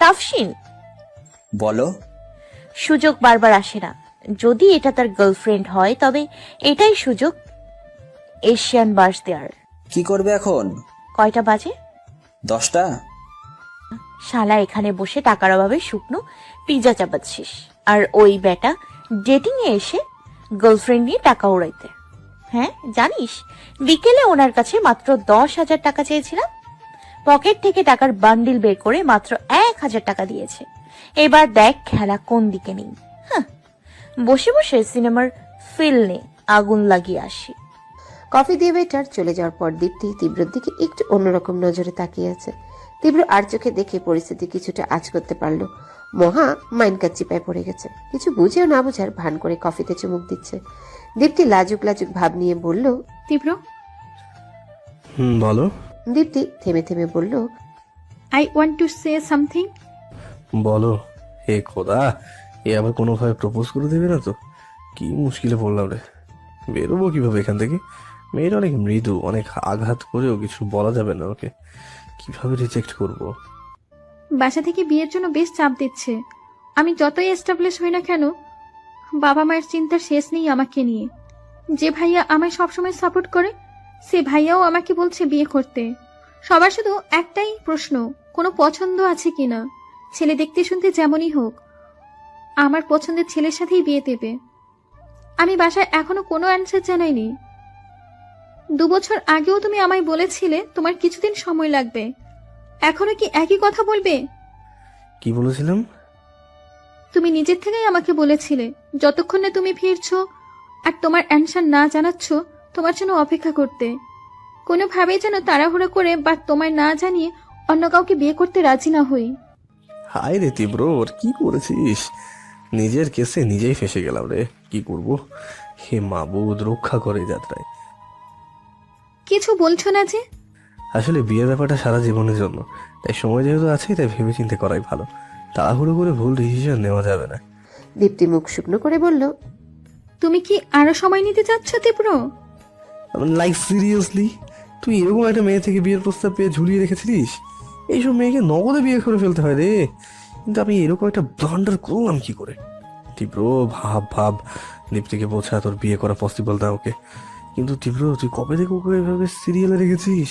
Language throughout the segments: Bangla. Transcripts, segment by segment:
তাফসিন বলো। সুযোগ বারবার আসে না। যদি এটা তার গার্লফ্রেন্ড হয় তবে এটাই সুযোগ এশিয়ান বাস দেওয়ার কি করবে এখন? কয়টা বাজে? দশটা? শালা এখানে বসে টাকার অভাবে শুকনো পিজা চাপাচ্ছিস। আর ওই বেটা ডেটিং এ এসে গার্লফ্রেন্ড নিয়ে টাকা উড়াইতে। হ্যাঁ জানিস? বিকেলে ওনার কাছে মাত্র দশ হাজার টাকা চেয়েছিলাম। পকেট থেকে টাকার বান্ডিল বের করে মাত্র এক হাজার টাকা দিয়েছে। এবার দেখ খেলা কোন দিকে নেই। বসে বসে সিনেমার ফিল নে আগুন লাগিয়ে আসি। কফি দিয়ে বেটার চলে যাওয়ার পর দীপ্তি তীব্রর দিকে একটু অন্যরকম নজরে তাকিয়ে আছে। তীব্র আর চোখে দেখে পরিস্থিতি কিছুটা আজ করতে পারল। মহা মাইন কাচ্চিপায় পড়ে গেছে। কিছু বুঝেও না বোঝার ভান করে কফিতে চুমুক দিচ্ছে। দীপ্তি লাজুক লাজুক ভাব নিয়ে বলল তীব্র? হুম বলো। দীপ্তি থেমে থেমে বলল I want to say something বলো। হে খোদা এ আবার কোনোভাবে প্রপোজ করে দেবে না তো? কি মুশকিলে পড়লাম রে। বেরোবো কীভাবে এখান থেকে? মেয়েটা অনেক মৃদু অনেক আঘাত করেও কিছু বলা যাবে না ওকে। কীভাবে রিজেক্ট করব? বাসা থেকে বিয়ের জন্য বেশ চাপ দিচ্ছে। আমি যতই এস্টাবলিশ হই না কেন বাবা মায়ের চিন্তার শেষ নেই আমাকে নিয়ে। যে ভাইয়া আমায় সবসময় সাপোর্ট করে, সে ভাইয়াও আমাকে বলছে বিয়ে করতে। সবার শুধু একটাই প্রশ্ন, কোনো পছন্দ আছে কিনা? ছেলে দেখতে শুনতে যেমনই হোক, আমার পছন্দের ছেলের সাথেই বিয়ে দেবে। আমি বাসায় এখনও কোনো অ্যান্সার জানাইনি। দু বছর আগেও তুমি আমায় বলেছিলে তোমার কিছুদিন সময় লাগবে। এখনও কি একই কথা বলবে? কি বলেছিলাম? তুমি নিজের থেকেই আমাকে বলেছিলে যতক্ষণে তুমি ফিরছো আর তোমার অ্যানসার না জানাচ্ছ তোমার জন্য অপেক্ষা করতে। কোনোভাবেই যেন তাড়াহুড়ো করে বা তোমায় না জানিয়ে অন্য কাউকে বিয়ে করতে রাজি না হই। হায় রে তীব্র ওর কি করেছিস? নিজের কেসে নিজেই ফেসে গেলাম রে কি করব? হে মাবুদ রক্ষা করে যাত্রায়। কিছু বলছো না যে? আসলে বিয়ের ব্যাপারটা সারা জীবনের জন্য তাই সময় যেহেতু আছে তাই ভেবে চিন্তে করাই ভালো। তাড়াহুড়ো করে ভুল ডিসিশন নেওয়া যাবে না। দীপ্তি মুখ শুকনো করে বলল তুমি কি আরও সময় নিতে চাচ্ছ তীব্র? লাইক সিরিয়াসলি তুই এরকম একটা মেয়ে থেকে বিয়ের প্রস্তাব পেয়ে ঝুলিয়ে রেখেছিলিস? এইসব মেয়েকে নগদে বিয়ে করে ফেলতে হয় রে। কিন্তু আমি এরকম একটা ব্লান্ডার করলাম কি করে? তীব্র ভাব ভাব। দীপ্তিকে বোঝা তোর বিয়ে করা পসিবল না ওকে। কিন্তু তীব্র তুই কবে থেকে ওকে এভাবে সিরিয়ালে রেখেছিস?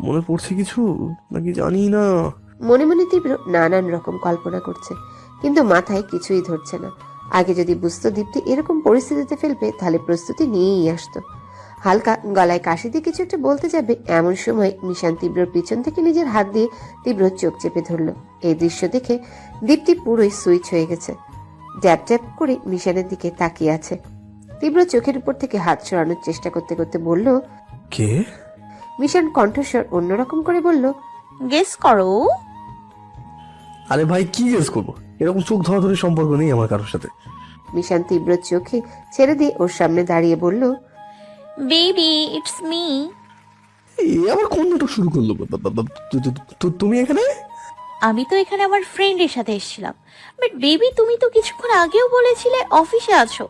মনে পড়ছে কিছু? নাকি জানি না? মনে মনে তীব্র নানান রকম কল্পনা করছে কিন্তু মাথায় কিছুই ধরছে না। আগে যদি বুঝতো দীপ্তি এরকম পরিস্থিতিতে ফেলবে তাহলে প্রস্তুতি নিয়েই আসতো। হালকা গলায় কাশি দিয়ে কিছু একটা বলতে যাবে এমন সময় মিশান তীব্রর পিছন থেকে নিজের হাত দিয়ে তীব্র চোখ চেপে ধরলো। এই দৃশ্য দেখে দীপ্তি পুরোই সুইচ হয়ে গেছে। ড্যাপ ড্যাপ করে মিশানের দিকে তাকিয়ে আছে। তীব্র চোখের উপর থেকে হাত সরানোর চেষ্টা করতে করতে বলল কে? মিশান কণ্ঠস্বর অন্যরকম করে বলল গেস করো। আরে ভাই কি গেস করব? এরকম চোখ ধরাধরি সম্পর্ক নেই আমার কারোর সাথে। মিশান তীব্র চোখে ছেড়ে দিয়ে ওর সামনে দাঁড়িয়ে বলল বেবি ইটস মি এ আবার কোন নাটক শুরু করল? বা- বা- বা- তু- তু- তু- তুমি এখানে? আমি তো এখানে আমার ফ্রেন্ডের সাথে এসেছিলাম। বাট বেবি তুমি তো কিছুক্ষণ আগেও বলেছিলে অফিসে আছো।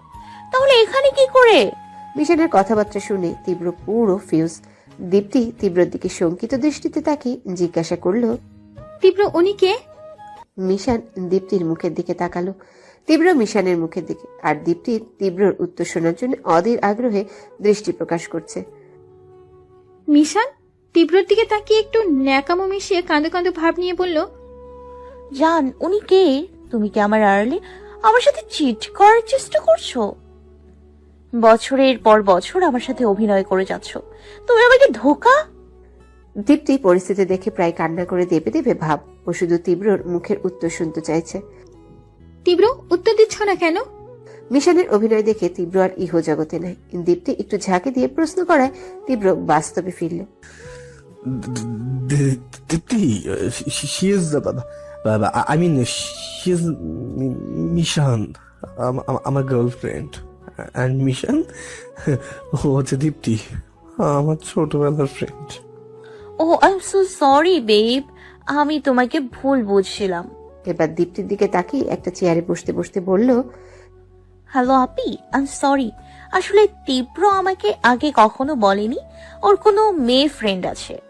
তাহলে এখানে কি করে? মিশনের কথাবার্তা শুনে তীব্র পুরো ফিউজ দীপ্তি তীব্রর দিকে শঙ্কিত দৃষ্টিতে তাকিয়ে জিজ্ঞাসা করল তীব্র উনি কে? মিশান দীপ্তির মুখের দিকে তাকালো। তীব্র মিশানের মুখের দিকে। আর দীপ্তি তীব্রর উত্তর শোনার জন্য অধীর আগ্রহে দৃষ্টি প্রকাশ করছে। মিশান তীব্রর দিকে তাকিয়ে একটু ন্যাকামো মিশিয়ে কাঁদো কাঁদো ভাব নিয়ে বলল জান উনি কে? তুমি কি আমার আড়ালে? আমার সাথে চিট করার চেষ্টা করছ? বছরের পর বছর আমার সাথে অভিনয় করে যাচ্ছ। তুমি আমাকে ধোকা? দীপ্তি পরিস্থিতি দেখে প্রায় কান্না করে দেবে দেবে ভাব ও শুধু তীব্রর মুখের উত্তর শুনতে চাইছে। তীব্র উত্তর দিচ্ছ না কেন? মিশনের অভিনয় দেখে তীব্র আর ইহ জগতে নাই। দীপ্তি একটু ঝাঁকে দিয়ে প্রশ্ন করায় তীব্র বাস্তবে ফিরল। Deepti she is I mean she is Mishan আমার গার্লফ্রেন্ড অ্যান্ড মিশন ও হচ্ছে দীপ্তি আমার ছোটবেলার friend O I am so sorry babe আমি তোমাকে ভুল বুঝছিলাম। এবার দীপ্তির দিকে তাকিয়ে একটা চেয়ারে বসতে বসতে বলল হ্যালো আপি আই সরি আসলে তীব্র আমাকে আগে কখনো বলেনি। ওর কোনো মেয়ে ফ্রেন্ড আছে।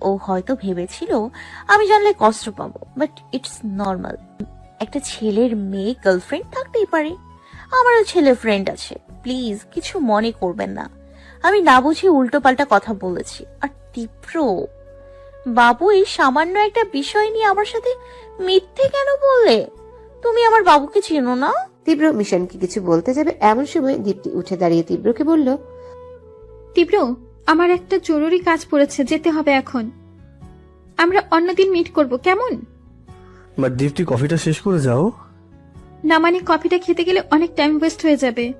ও হয়তো ভেবেছিল আমি জানলে কষ্ট পাবো বাট ইটস নর্মাল একটা ছেলের মেয়ে গার্লফ্রেন্ড থাকতেই পারে। আমারও ছেলে ফ্রেন্ড আছে। প্লিজ কিছু মনে করবেন না। আমি না বুঝে উল্টো পাল্টা কথা বলেছি। আর তীব্র বাবু এই সামান্য একটা বিষয় নিয়ে আমার সাথে মিথ্যে কেন বললে তুমি আমার বাবুকে চেনো না? তীব্র মিশনকে কিছু বলতে যাবে এমন সময় দীপ্তি উঠে দাঁড়িয়ে তীব্রকে বলল তীব্র আমার একটা জরুরি কাজ পড়েছে যেতে হবে এখন। আমরা অন্যদিন মিট করব কেমন? বাট দীপ্তি কফিটা শেষ করে যাও। না মানে কফিটা খেতে গেলে অনেক টাইম ওয়েস্ট হয়ে যাবে।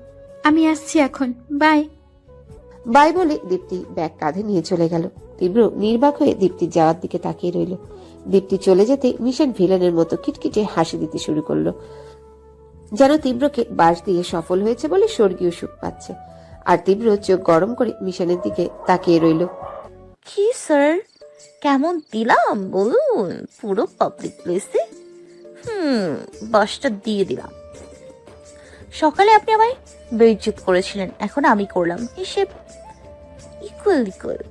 আমি আসছি এখন বাই বাই বলে দীপ্তি ব্যাগ কাঁধে নিয়ে চলে গেল। তীব্র নির্বাক হয়ে দীপ্তির যাওয়ার দিকে তাকিয়ে রইল। দীপ্তি চলে যেতে মিশন ভিলেনের মতো কিটকিটে হাসি দিতে শুরু করল। যেন তীব্রকে বাস দিয়ে সফল হয়েছে বলে স্বর্গীয় সুখ পাচ্ছে। আর তীব্র চোখ গরম করে মিশনের দিকে তাকিয়ে রইল। কি, স্যার? কেমন দিলাম, বলুন? পুরো পাবলিক প্লেসে হুম বাসটা দিয়ে দিলাম। সকালে আপনি আমায় বেইজ্জত করেছিলেন এখন আমি করলাম। হিসেব ইকুয়াল ইকুয়াল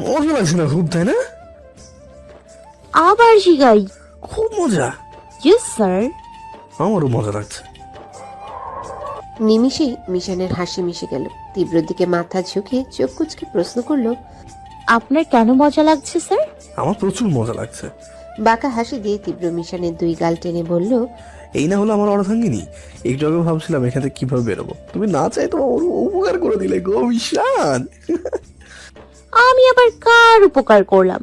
মজা লাগছে না খুব তাই না? আবার জিগাই। খুব মজা। ইয়েস স্যার আমারও মজা লাগছে। নিমিষেই মিশনের হাসি মিশে গেল। তীব্র দিকে মাথা ঝুঁকিয়ে চোখ কুচকে প্রশ্ন করল আপনার কেন মজা লাগছে স্যার আমার প্রচুর মজা লাগছে। বাঁকা হাসি দিয়ে তীব্র মিশনের দুই গাল টেনে বলল এই না হলো আমার অর্ধাঙ্গিনী। একটু আগে ভাবছিলাম এখান থেকে কীভাবে বেরোবো। তুমি না চাই তোমার উপকার করে দিলে গো বিশান আমি আবার কার উপকার করলাম?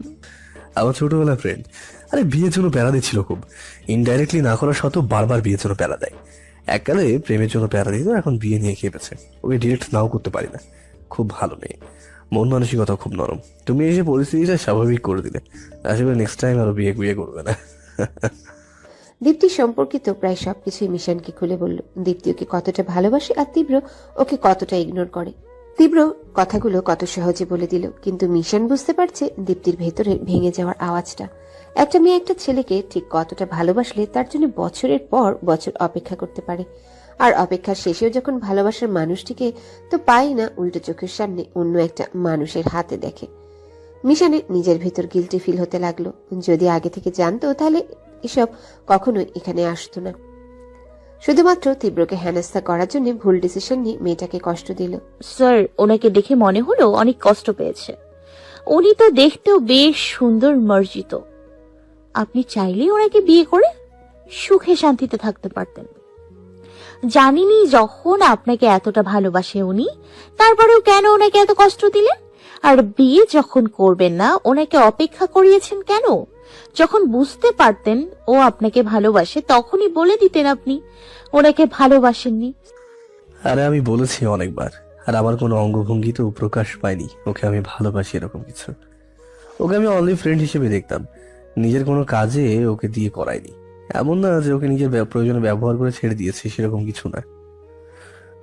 আমার ছোটবেলা ফ্রেন্ড আরে বিয়ের জন্য প্যারা দিচ্ছিল খুব। ইনডাইরেক্টলি না করা সত্ত্বেও বারবার বিয়ের জন্য প্যারা দেয়। এককালে প্রেমের জন্য প্যারা দিত এখন বিয়ে নিয়ে খেপেছে। ওকে ডিরেক্ট নাও করতে পারি না। খুব ভালো মেয়ে। মন মানসিকতা খুব নরম। তুমি এসে পরিস্থিতিটা স্বাভাবিক করে দিলে। আশা করি নেক্সট টাইম আরও বিয়ে বিয়ে করবে না। দীপ্তি সম্পর্কিত প্রায় সবকিছুই মিশনকে খুলে বলল। দীপ্তি ওকে কতটা ভালোবাসে আর তীব্র ওকে কতটা ইগনোর করে। তীব্র কথাগুলো কত সহজে বলে দিল, কিন্তু মিশন বুঝতে পারছে দীপ্তির ভেতরে ভেঙে যাওয়ার আওয়াজটা। একটা মেয়ে একটা ছেলেকে ঠিক কতটা ভালোবাসলে তার জন্য বছরের পর বছর অপেক্ষা করতে পারে। আর অপেক্ষার শেষেও যখন ভালোবাসার মানুষটিকে তো পাই না, উল্টো চোখের সামনে অন্য একটা মানুষের হাতে দেখে। মিশনের নিজের ভেতর গিলটি ফিল হতে লাগল। যদি আগে থেকে জানতো তাহলে এসব কখনোই এখানে আসতো না। শুধুমাত্র তীব্রকে হেনস্থা করার জন্য ভুল ডিসিশন নিয়ে মেয়েটাকে কষ্ট দিল। স্যার, ওনাকে দেখে মনে হলো অনেক কষ্ট পেয়েছে। উনি তো দেখতেও বেশ সুন্দর মর্জিত। আপনি চাইলেই ওনাকে বিয়ে করে সুখে শান্তিতে থাকতে পারতেন। জানিনি যখন আপনাকে এতটা ভালোবাসে উনি, তারপরেও কেন ওনাকে এত কষ্ট দিলেন? আর বিয়ে যখন করবেন না, ওনাকে অপেক্ষা করিয়েছেন কেন? যখন বুঝতে পারতেন ও আপনাকে ভালোবাসে, তখনই বলে দিতেন আপনি, ওনাকে ভালোবাসেননি। আরে আমি বলেছি অনেকবার, আর আমার কোনো অঙ্গভঙ্গিতেও প্রকাশ পায়নি, ওকে আমি ভালোবাসি এরকম কিছু। ওকে আমি অনলি ফ্রেন্ড হিসেবে দেখতাম, নিজের কোনো কাজে ওকে দিয়ে করাইনি এমন না যে ওকে নিজের প্রয়োজনে ব্যবহার করে ছেড়ে দিয়েছি, সেরকম কিছু না।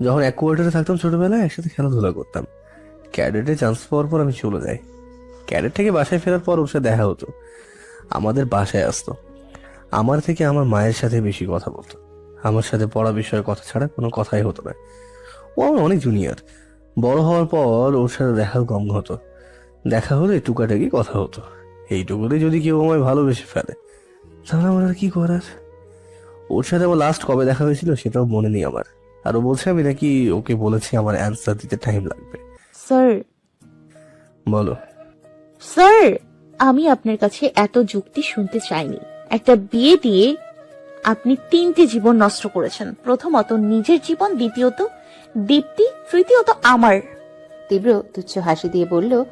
যখন এক কোয়ার্টারে থাকতাম ছোটবেলায়, একসাথে খেলাধুলা করতাম। ক্যাডেটে চান্স পাওয়ার পর আমি চলে যাই। ক্যাডেট থেকে বাসায় ফেরার পর ওর সাথে দেখা হতো। আমাদের বাসায় আসতো। আমার থেকে আমার মায়ের সাথে বেশি কথা বলতো। আমার সাথে পড়া বিষয়ে কথা ছাড়া কোনো কথাই হতো না। ও আমার অনেক জুনিয়র বড় হওয়ার পর ওর সাথে দেখাও কম হতো দেখা হলে টুকাটাকি কথা হতো। এইটুকুতে যদি কেউ আমায় ভালোবেসে ফেলে তাহলে আমার আর কি করার? ওর সাথে আমার লাস্ট কবে দেখা হয়েছিল সেটাও মনে নেই আমার। আর ও বলছে আমি নাকি ওকে বলেছি আমার অ্যান্সার দিতে টাইম লাগবে। স্যার বলো। স্যার আমি আপনার কাছে এত যুক্তি শুনতে চাইনি। একটা বিয়ে দিয়ে আপনি তিনটে জীবন নষ্ট করেছেন। প্রথমত নিজের জীবন দ্বিতীয়ত দীপ্তি তৃতীয়ত আমার। তীব্র তুচ্ছ হাসি দিয়ে বলল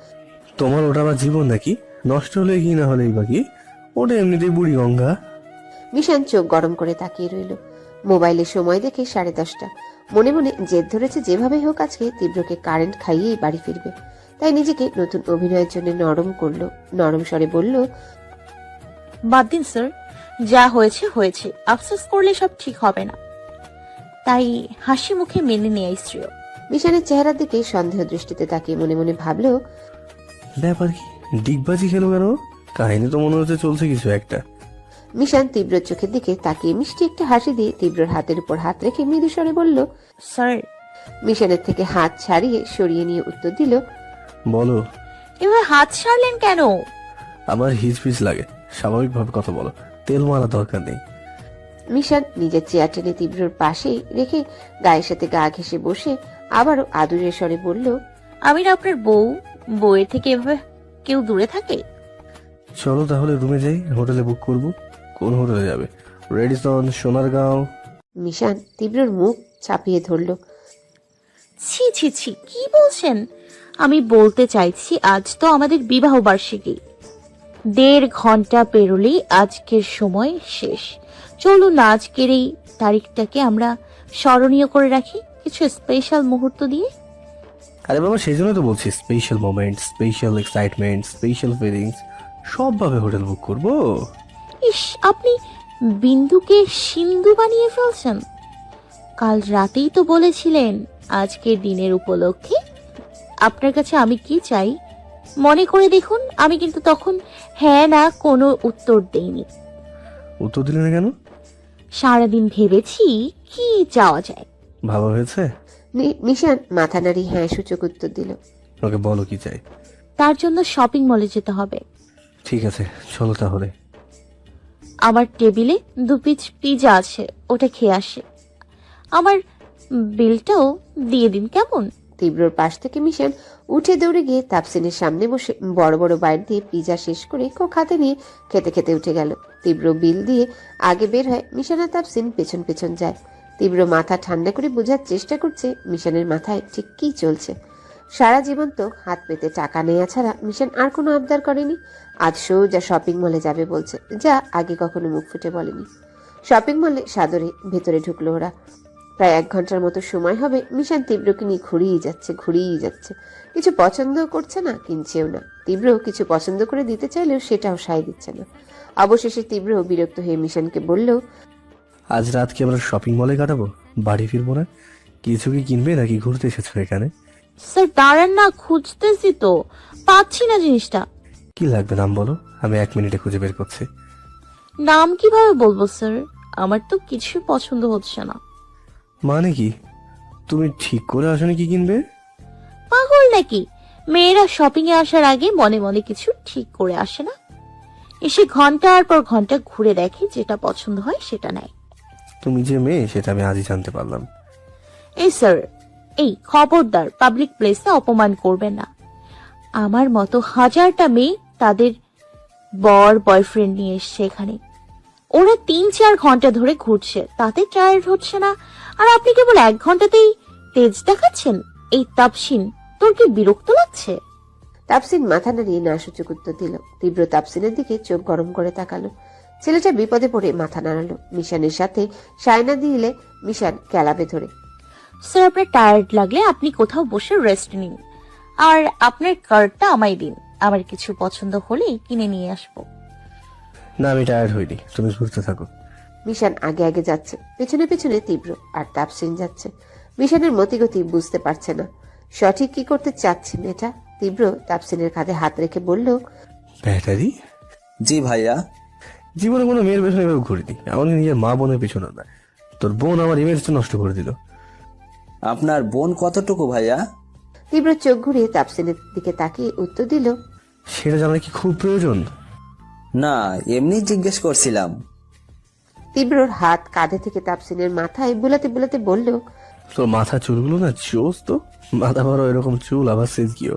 তোমার ওটা আমার জীবন নাকি? নষ্ট হলে কি না হলেই বাকি ওটা এমনিতেই বুড়ি গঙ্গা। মিশন চোখ গরম করে তাকিয়ে রইল। মোবাইলে সময় দেখে সাড়ে দশটা। মনে মনে জেদ ধরেছে যেভাবে হোক আজকে তীব্রকে কারেন্ট খাইয়েই বাড়ি ফিরবে। তাই নিজেকে নতুন অভিনয়ের জন্য নরম করল। নরম স্বরে বলল বাদ দিন স্যার। যা হয়েছে হয়েছে। আফসোস করলে সব ঠিক হবে না। তাই হাসি মুখে মেনে নেয় স্ত্রীও। মিশনের চেহারার দিকে সন্দেহ দৃষ্টিতে তাকিয়ে মনে মনে ভাবলো ব্যাপার কি? ডিগবাজি খেলো কেন? কাহিনী তো মনে হচ্ছে চলছে কিছু একটা। মিশান তীব্র চোখের দিকে তাকিয়ে মিষ্টি একটা হাসি দিয়ে তীব্রর হাতের উপর হাত রেখে মৃদু স্বরে বলল স্যার মিশানের থেকে হাত ছাড়িয়ে সরিয়ে নিয়ে উত্তর দিল বলো। এভাবে হাত ছাড়লেন কেন? আমার হিচপিচ লাগে। স্বাভাবিকভাবে কথা বলো। তেল মারা দরকার নেই। মিশন নিজের চেয়ার টেনে তীব্রর পাশে রেখে গায়ের সাথে গা ঘেসে বসে আবারও আদুরের স্বরে বলল আমি না আপনার বউ? বউয়ের থেকে এভাবে কেউ দূরে থাকে? চলো তাহলে রুমে যাই হোটেলে বুক করব। কোন হোটেলে যাবে? রেডিসন সোনারগাঁও। মিশান তীব্রর মুখ চাপিয়ে ধরল ছি ছি ছি কি বলছেন? আমি বলতে চাইছি আজ তো আমাদের বিবাহ বার্ষিকী। দেড় ঘণ্টা পেরোলেই আজকের সময় শেষ। চলুন আজকের এই তারিখটাকে আমরা স্মরণীয় করে রাখি কিছু স্পেশাল মুহূর্ত দিয়ে। আরে বাবা সেই জন্য তো বলছি special moment special excitement special feelings সবভাবে hotel book করব। ইস আপনি বিন্দুকে সিন্ধু বানিয়ে ফেলছেন। কাল রাতেই তো বলেছিলেন আজকের দিনের উপলক্ষে আপনার কাছে আমি কি চাই? মনে করে দেখুন আমি কিন্তু তখন হ্যাঁ না কোনো উত্তর দেইনি। উত্তর দিলে না কেন? সারাদিন ভেবেছি কি চাওয়া যায়। ভালো হয়েছে? নি- মিশান মাথা নাড়ি হ্যাঁ সূচক উত্তর দিল। ওকে বলো কি চাই? তার জন্য শপিং মলে যেতে হবে। ঠিক আছে চলো তাহলে। আমার টেবিলে দু পিস পিজা আছে ওটা খেয়ে আসে। আমার বিলটাও দিয়ে দিন কেমন? তীব্রর পাশ থেকে মিশন উঠে দৌড়ে গিয়ে তাপসিনের সামনে বসে বড় বড় বাইট দিয়ে পিজা শেষ করে কোক হাতে নিয়ে খেতে খেতে উঠে গেল। তীব্র বিল দিয়ে আগে বের হয় মিশন তাপসিন পেছন পেছন যায়। তীব্র মাথা ঠান্ডা করে বোঝার চেষ্টা করছে মিশনের মাথায় ঠিক কী চলছে। সারা জীবন তো হাত পেতে টাকা নেওয়া ছাড়া মিশন আর কোনো আবদার করেনি। আজ সোজা শপিং মলে যাবে বলছে। যা আগে কখনো মুখ ফুটে বলেনি। শপিং মলে সাদরে ভেতরে ঢুকলো ওরা। প্রায় এক ঘণ্টার মতো সময় হবে মিশান তীব্রকে নিয়ে ঘুরিয়ে যাচ্ছে ঘুরিয়ে যাচ্ছে। কিছু পছন্দ করছে না কিনছেও না। তীব্র কিছু পছন্দ করে দিতে চাইলেও সেটাও সায় দিচ্ছে না। অবশেষে তীব্র বিরক্ত হয়ে মিশনকে বলল আজ রাত কি আমরা শপিং মলে কাটাবো? বাড়ি ফিরবো না? কিছু কি কিনবে নাকি ঘুরতে এসেছ এখানে? স্যার দাঁড়ান না খুঁজতেছি তো। পাচ্ছি না জিনিসটা। কি লাগবে নাম বলো? আমি এক মিনিটে খুঁজে বের করছি। নাম কীভাবে বলব স্যার? আমার তো কিছু পছন্দ হচ্ছে না। মানে কি? তুমি ঠিক করে আসনি কি কিনবে? পাগল নাকি? মেয়েরা শপিং এ আসার আগে মনে মনে কিছু ঠিক করে আসে না। এসে ঘণ্টার পর ঘণ্টা ঘুরে দেখে যেটা পছন্দ হয় সেটা নেয়। তুমি যে মেয়ে সেটা আমি আজই জানতে পারলাম। এই স্যার এই খবরদার পাবলিক প্লেসে অপমান করবেন না। আমার মতো হাজারটা মেয়ে তাদের বর বয়ফ্রেন্ড নিয়ে এসছে এখানে। ওরা তিন চার ঘণ্টা ধরে ঘুরছে তাতে টায়ার্ড হচ্ছে না। আর আপনি কেবল এক ঘন্টাতেই তেজ দেখাচ্ছেন? এই তাপসিন তোর কি বিরক্ত লাগছে? তাপসিন মাথা নাড়িয়ে না সূচক উত্তর দিল। তীব্র তাপসিনের দিকে চোখ গরম করে তাকালো। ছেলেটা বিপদে পড়ে মাথা নাড়ালো। মিশানের সাথে সায়না দিলে মিশান ক্যালাবে ধরে। স্যার আপনার টায়ার্ড লাগলে আপনি কোথাও বসে রেস্ট নিন। আর আপনার কার্ডটা আমায় দিন। আমার কিছু পছন্দ হলে কিনে নিয়ে আসব। না আমি টায়ার্ড হইনি। তুমি ঘুরতে থাকো। মিশান আগে আগে যাচ্ছে পেছনে পেছনে তীব্র আর তাপসিন যাচ্ছে। মিশানের মতিগতি বুঝতে পারছে না। সঠিক কি করতে চাচ্ছে মেয়েটা? তীব্র তাপসিনের কাঁধে হাত রেখে বলল ব্যাটারি? জি ভাইয়া। জীবনে কোনো মেয়ের পেছনে এভাবে ঘুরিনি। এমনকি নিজের মা বোনের পেছনে না তোর বোন আমার ইমেজটা নষ্ট করে দিল। আপনার বোন কতটুকু ভাইয়া? তীব্র চোখ ঘুরিয়ে তাপসিনের দিকে তাকিয়ে উত্তর দিল সেটা জানার কি খুব প্রয়োজন? না এমনি জিজ্ঞেস করছিলাম। তীব্রর হাত কাঁধে থেকে তাপসিনের মাথায় বুলাতে বুলাতে বলল তোর মাথা চুলগুলো না চোস তো? মাথা বড় এরকম চুল আবার সেজকিও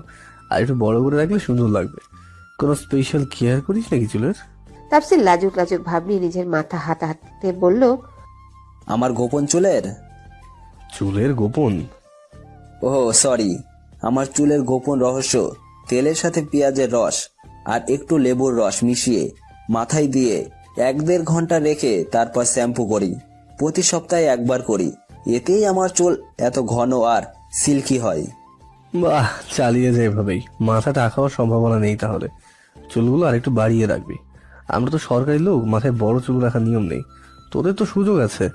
আর একটু বড় করে রাখলে সুন্দর লাগবে। কোনো স্পেশাল কেয়ার করিস নাকি চুলের? তাপসিন লাজুক লাজুক ভাব নিয়ে নিজের মাথা হাত হাতে বলল আমার গোপন চুলের? চুলের গোপন? ও সরি আমার চুলের গোপন রহস্য তেলের সাথে পেঁয়াজের রস আর একটু লেবুর রস মিশিয়ে মাথায় দিয়ে এক দেড় ঘণ্টা রেখে তারপর শ্যাম্পু করি। প্রতি সপ্তাহে একবার করি। এতেই আমার চুল এত ঘন আর সিল্কি হয়। বাহ চালিয়ে যায় এভাবেই। মাথা টাকা হওয়ার সম্ভাবনা নেই তাহলে। চুলগুলো আর একটু বাড়িয়ে রাখবি। আমরা তো সরকারি লোক মাথায় বড় চুল রাখার নিয়ম নেই। তোদের তো সুযোগ আছে।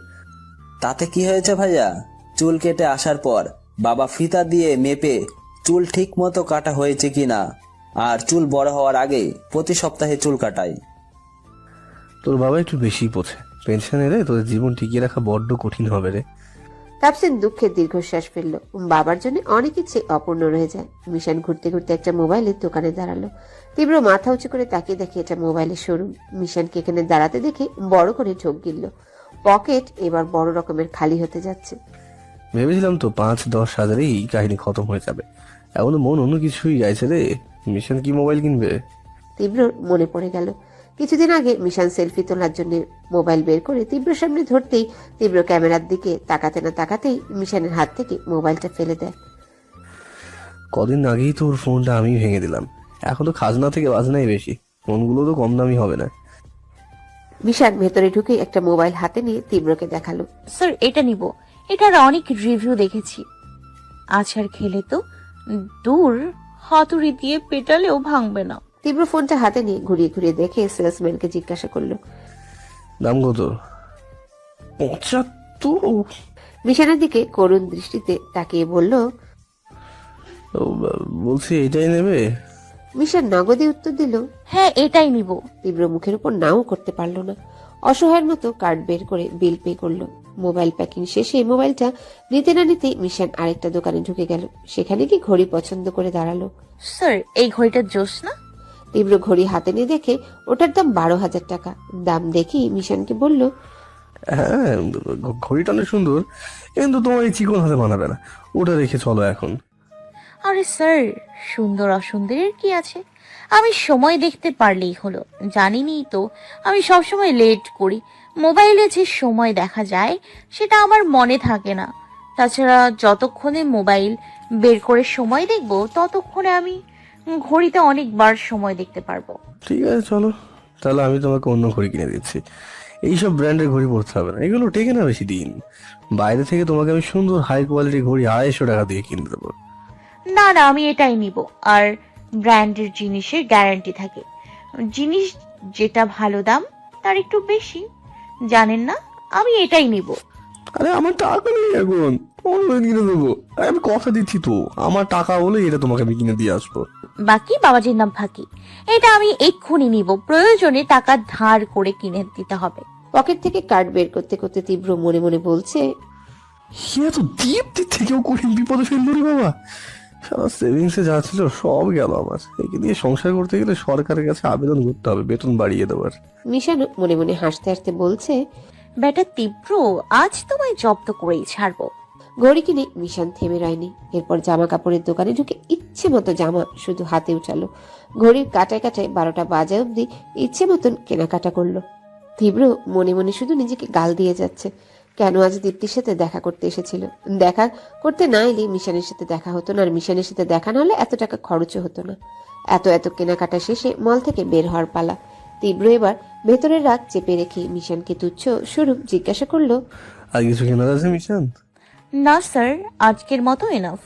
তাতে কি হয়েছে ভাইয়া? চুল কেটে আসার পর বাবা ফিতা দিয়ে মেপে চুল ঠিক মতো কাটা হয়েছে কিনা? আর চুল বড় হওয়ার আগে প্রতি সপ্তাহে চুল কাটাই। তোর বাবা একটু বেশি পোছে পেনশন এলে তোদের জীবন টিকিয়ে রাখা বড্ড কঠিন হবে রে। তাপসিন দুঃখের দীর্ঘশ্বাস ফেলল। বাবার জন্য অনেক ইচ্ছে অপূর্ণ রয়ে যায়। মিশন ঘুরতে ঘুরতে একটা মোবাইলের দোকানে দাঁড়াল। তীব্র মাথা উঁচু করে তাকিয়ে দেখে এটা মোবাইলের শোরুম। মিশনকে এখানে দাঁড়াতে দেখে বড় করে ঢোক গিলল। পকেট এবার বড় রকমের খালি হতে যাচ্ছে। ভেবেছিলাম তো পাঁচ দশ হাজারেই কাহিনী খতম হয়ে যাবে। এখনও মন অন্য কিছুই গাইছে রে। মিশন কি মোবাইল কিনবে? তীব্র মনে পড়ে গেল। কিছুদিন আগে মিশন সেলফি তোলার জন্য মোবাইল বের করে তীব্র সামনে ধরতেই তীব্র ক্যামেরার দিকে তাকাতে না তাকাতেই মিশনের হাত থেকে মোবাইলটা ফেলে দেয়। কদিন আগেই তো ওর ফোনটা আমি ভেঙে দিলাম। এখন তো খাজনা থেকে বাজনাই বেশি। ফোনগুলো তো কম দামি হবে না। মিশান ভেতরে ঢুকে একটা মোবাইল হাতে নিয়ে তীব্রকে দেখাল। স্যার এটা নিব। এটার অনেক রিভিউ দেখেছি। আছাড় খেলে তো দূর হাতুড়ি দিয়ে পেটালেও ভাঙবে না। তীব্র ফোনটা হাতে নিয়ে ঘুরিয়ে ঘুরিয়ে দেখে সেলসম্যানকে জিজ্ঞাসা করল। দাম কত? পঁচাত্তর? মিশানের দিকে করুণ দৃষ্টিতে তাকিয়ে বলল বলছি এটাই নেবে? মিশান নগদে উত্তর দিল হ্যাঁ এটাই নিব। তীব্র মুখের উপর নাও করতে পারল না। অসহায়ের মতো কার্ড বের করে বিল পে করল। মোবাইল প্যাকিং শেষে মোবাইলটা নিতে না নিতে মিশন আরেকটা দোকানে ঢুকে গেল। সেখানে কি ঘড়ি পছন্দ করে দাঁড়াল। স্যার এই ঘড়িটার জোশ না? তীব্র ঘড়ি হাতে নিয়ে দেখে ওটার দাম বারো হাজার টাকা। দাম দেখি মিশনকে বলল হ্যাঁ ঘড়িটা অনেক সুন্দর কিন্তু তোমার এই চিকন হাতে মানাবে না। ওটা রেখে চলো এখন। আরে স্যার সুন্দর অসুন্দরের কি আছে? আমি সময় দেখতে পারলেই হলো জানিনি তো আমি সবসময় লেট করি। মোবাইলে যে সময় দেখা যায় সেটা আমার মনে থাকে না। তাছাড়া যতক্ষণে মোবাইল বের করে সময় দেখব ততক্ষণে আমি ঘড়িতে অনেকবার সময় দেখতে পারব। ঠিক আছে চলো। তাহলে আমি তোমাকে অন্য ঘড়ি কিনে দিচ্ছি। এইসব ব্র্যান্ডের ঘড়ি পড়তে হবে না। এগুলো টেকে না বেশি দিন। বাইরে থেকে তোমাকে আমি সুন্দর হাই কোয়ালিটির ঘড়ি আড়াইশো টাকা দিয়ে কিনে দেবো। না না আমি এটাই নিব। আর ব্র্যান্ডের জিনিসের গ্যারান্টি থাকে। জিনিস যেটা ভালো দাম তার একটু বেশি। জানেন না? আমি এটাই নিব। আরে আমার টাকা নেই এখন। অন্য কিনে দেবো। আরে আমি কথা দিচ্ছি তো। আমার টাকা হলে এটা তোমাকে আমি কিনে দিয়ে আসব। বাকি বাবাজির নাম ফাঁকি। এটা আমি এক্ষুনি নিব। প্রয়োজনে টাকা ধার করে কিনে দিতে হবে। পকেট থেকে কার্ড বের করতে করতে তীব্র মনে মনে বলছে সে তো দীপ্তির থেকেও কঠিন বিপদে ফেলল রে বাবা। সারা সেভিংসে যা ছিল সব গেল আমার। একে দিয়ে সংসার করতে গেলে সরকারের কাছে আবেদন করতে হবে বেতন বাড়িয়ে দেওয়ার। মিশান মনে মনে হাসতে হাসতে বলছে বেটা তীব্র আজ তোমায় জব্দ করেই ছাড়বো। ঘড়ি কিনে মিশান থেমে রয়নি। এরপর জামা কাপড়ের দোকানে ঢুকে ইচ্ছে মতো জামা শুধু হাতে উঠালো। ঘড়ির কাটায় কাটায় বারোটা বাজে অবধি ইচ্ছে মতন কেনাকাটা করল। তীব্র মনে মনে শুধু নিজেকে গাল দিয়ে যাচ্ছে। কেন আজ দীপ্তির সাথে দেখা করতে এসেছিল? দেখা করতে না এলে মিশানের সাথে দেখা হতো না, আর মিশানের সাথে দেখা না হলে এত টাকা খরচও হতো না। এত এত কেনাকাটা শেষে মল থেকে বের হওয়ার পালা। তীব্র এবার ভেতরের রাগ চেপে রেখে মিশানকে তুচ্ছ স্বরূপ জিজ্ঞাসা করল, আর কিছু কেনার আছে মিশান? না স্যার আজকের মতো এনাফ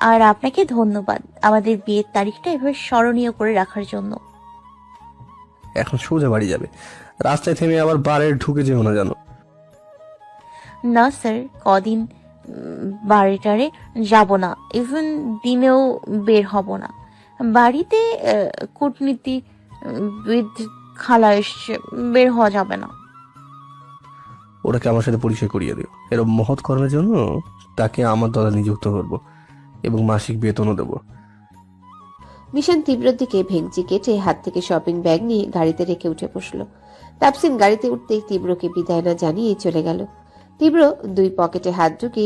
আর আপনাকে ধন্যবাদ আমাদের বিয়ের তারিখটা এভাবে স্মরণীয় করে রাখার জন্য। এখন সোজা বাড়ি যাবে। রাস্তায় থেমে আবার বারে ঢুকে যেও না জানো না স্যার কদিন বাড়িটারে যাব না। ইভেন দিনেও বের হব না। বাড়িতে কূটনীতি উইথ খালা এসছে বের হওয়া যাবে না। ওটাকে আমার সাথে পরিচয় করিয়ে দিও। এরকম মহৎ কর্মের জন্য তাকে আমার দলে নিযুক্ত করব এবং মাসিক বেতনও দেবো। মিশন তীব্র দিকে ভেঙচি কেটে হাত থেকে শপিং ব্যাগ নিয়ে গাড়িতে রেখে উঠে বসল। তাপসিন গাড়িতে উঠতেই তীব্রকে বিদায় না জানিয়ে চলে গেল। তীব্র দুই পকেটে হাত ঢুকিয়ে